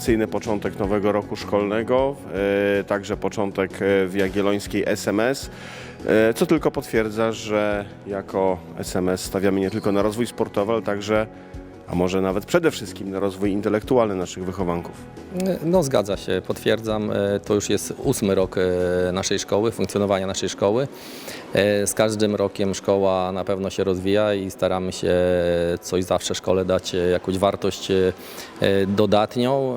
tradycyjny początek nowego roku szkolnego, e, także początek e, w Jagiellońskiej SMS, e, co tylko potwierdza, że jako SMS stawiamy nie tylko na rozwój sportowy, ale także, a może nawet przede wszystkim na rozwój intelektualny naszych wychowanków. No zgadza się, potwierdzam. To już jest ósmy rok naszej szkoły, funkcjonowania naszej szkoły. E, Z każdym rokiem szkoła na pewno się rozwija i staramy się coś zawsze szkole dać, e, jakąś wartość e, dodatnią.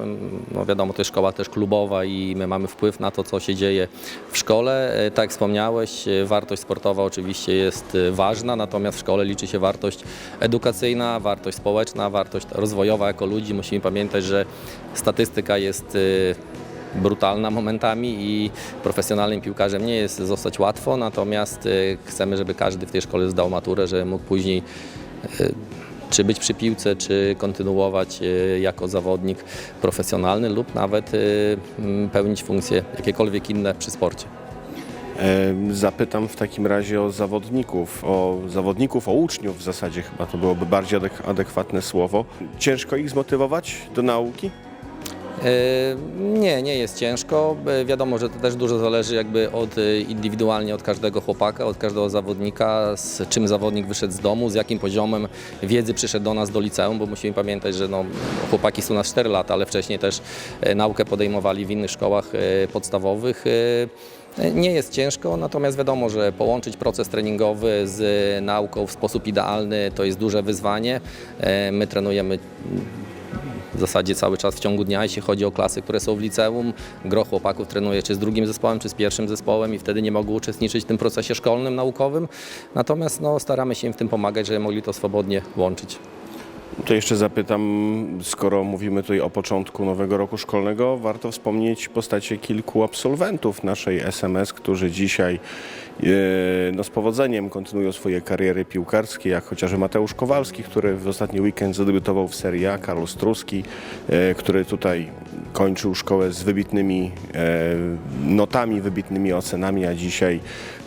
No wiadomo, to jest szkoła też klubowa i my mamy wpływ na to, co się dzieje w szkole. Tak jak wspomniałeś, wartość sportowa oczywiście jest ważna, natomiast w szkole liczy się wartość edukacyjna, wartość społeczna, wartość rozwojowa jako ludzi. Musimy pamiętać, że statystyka jest brutalna momentami i profesjonalnym piłkarzem nie jest zostać łatwo, natomiast e, chcemy, żeby każdy w tej szkole zdał maturę, żeby mógł później e, czy być przy piłce, czy kontynuować e, jako zawodnik profesjonalny lub nawet pełnić funkcje jakiekolwiek inne przy sporcie. Zapytam w takim razie o zawodników, o zawodników, o uczniów w zasadzie chyba to byłoby bardziej adek- adekwatne słowo. Ciężko ich zmotywować do nauki? E, Nie, nie jest ciężko. E, Wiadomo, że to też dużo zależy jakby od e, indywidualnie od każdego chłopaka, od każdego zawodnika, z czym zawodnik wyszedł z domu, z jakim poziomem wiedzy przyszedł do nas do liceum, bo musimy pamiętać, że no, chłopaki są na 4 lata, ale wcześniej też e, naukę podejmowali w innych szkołach e, podstawowych. E, Nie jest ciężko, natomiast wiadomo, że połączyć proces treningowy z nauką w sposób idealny to jest duże wyzwanie. My trenujemy w zasadzie cały czas w ciągu dnia, jeśli chodzi o klasy, które są w liceum. Gro chłopaków trenuje czy z drugim zespołem, czy z pierwszym zespołem i wtedy nie mogą uczestniczyć w tym procesie szkolnym, naukowym. Natomiast no, staramy się im w tym pomagać, żeby mogli to swobodnie łączyć. To jeszcze zapytam, skoro mówimy tutaj o początku nowego roku szkolnego, warto wspomnieć postacie kilku absolwentów naszej SMS, którzy dzisiaj no, z powodzeniem kontynuują swoje kariery piłkarskie, jak chociażby Mateusz Kowalski, który w ostatni weekend zadebiutował w Serie A, Karol Struski, e, który tutaj kończył szkołę z wybitnymi e, notami, wybitnymi ocenami, a dzisiaj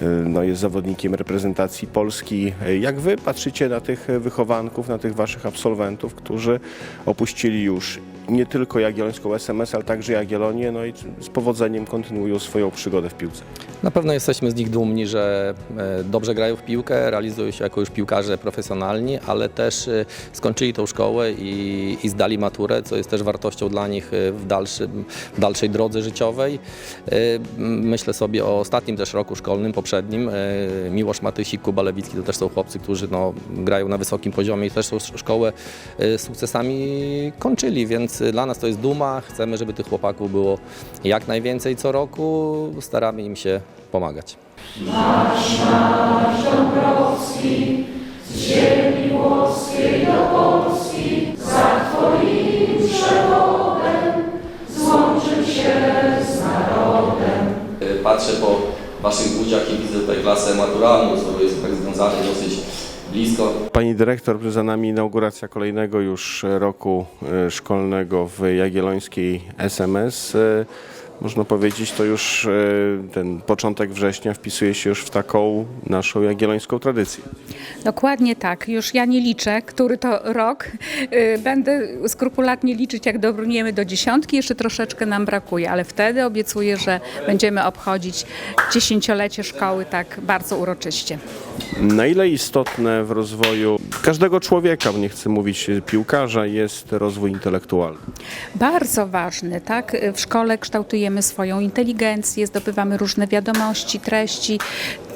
e, no, jest zawodnikiem reprezentacji Polski. E, Jak wy patrzycie na tych wychowanków, na tych waszych absolwentów, którzy opuścili już nie tylko Jagiellońską SMS, ale także Jagiellonię, no i z powodzeniem kontynuują swoją przygodę w piłce? Na pewno jesteśmy z nich dumni, że e, dobrze grają w piłkę, realizują się jako już piłkarze profesjonalni, ale też e, skończyli tą szkołę i, i zdali maturę, co jest też wartością dla nich e, w, dalszym, w dalszej drodze życiowej. Myślę sobie o ostatnim też roku szkolnym, poprzednim. Miłosz Matysik, Kuba Lewicki to też są chłopcy, którzy no, grają na wysokim poziomie i też tą szkołę sukcesami kończyli, więc dla nas to jest duma. Chcemy, żeby tych chłopaków było jak najwięcej co roku. Staramy im się pomagać. Patrzę po Waszych budziach i widzę tutaj klasę maturalną, z którą jest tak związany dosyć blisko. Pani dyrektor, za nami inauguracja kolejnego już roku e, szkolnego w Jagiellońskiej SMS. E, Można powiedzieć, to już e, ten początek września wpisuje się już w taką naszą jagiellońską tradycję. Dokładnie tak. Już ja nie liczę, który to rok. Y, Będę skrupulatnie liczyć, jak dobrniemy do dziesiątki. Jeszcze troszeczkę nam brakuje, ale wtedy obiecuję, że będziemy obchodzić dziesięciolecie szkoły tak bardzo uroczyście. Na ile istotne w rozwoju każdego człowieka, nie chcę mówić piłkarza, jest rozwój intelektualny? Bardzo ważny, tak? W szkole kształtujemy swoją inteligencję, zdobywamy różne wiadomości, treści.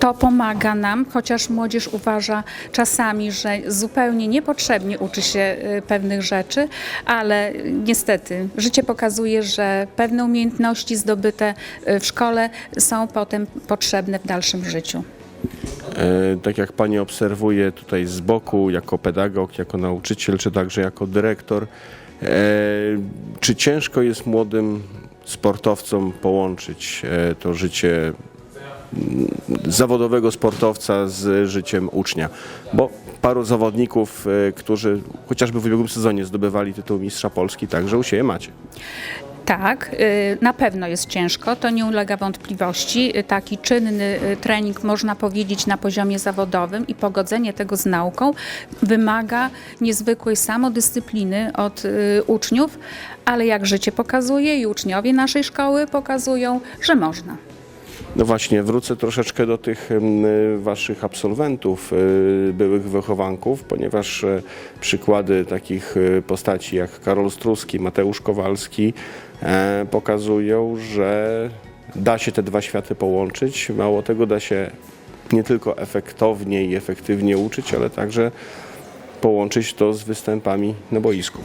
To pomaga nam, chociaż młodzież uważa czasami, że zupełnie niepotrzebnie uczy się y, pewnych rzeczy, ale niestety życie pokazuje, że pewne umiejętności zdobyte y, w szkole są potem potrzebne w dalszym życiu. E, Tak jak Pani obserwuje tutaj z boku, jako pedagog, jako nauczyciel, czy także jako dyrektor, e, czy ciężko jest młodym sportowcom połączyć e, to życie zawodowego sportowca z życiem ucznia? Bo paru zawodników, e, którzy chociażby w ubiegłym sezonie zdobywali tytuł mistrza Polski, także u siebie macie. Tak, y, na pewno jest ciężko, to nie ulega wątpliwości. Y, Taki czynny y, trening, można powiedzieć, na poziomie zawodowym i pogodzenie tego z nauką wymaga niezwykłej samodyscypliny od uczniów, ale jak życie pokazuje i uczniowie naszej szkoły pokazują, że można. No właśnie, wrócę troszeczkę do tych y, waszych absolwentów, y, byłych wychowanków, ponieważ e, przykłady takich y, postaci jak Karol Struski, Mateusz Kowalski e, pokazują, że da się te dwa światy połączyć. Mało tego, da się nie tylko efektownie i efektywnie uczyć, ale także połączyć to z występami na boisku.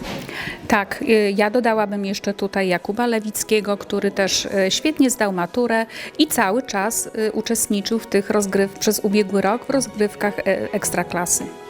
Tak, y, ja dodałabym jeszcze tutaj Jakuba Lewickiego, który też y, świetnie zdał maturę i cały czas y, uczestniczył w tych rozgryw przez ubiegły rok w rozgrywkach ekstraklasy.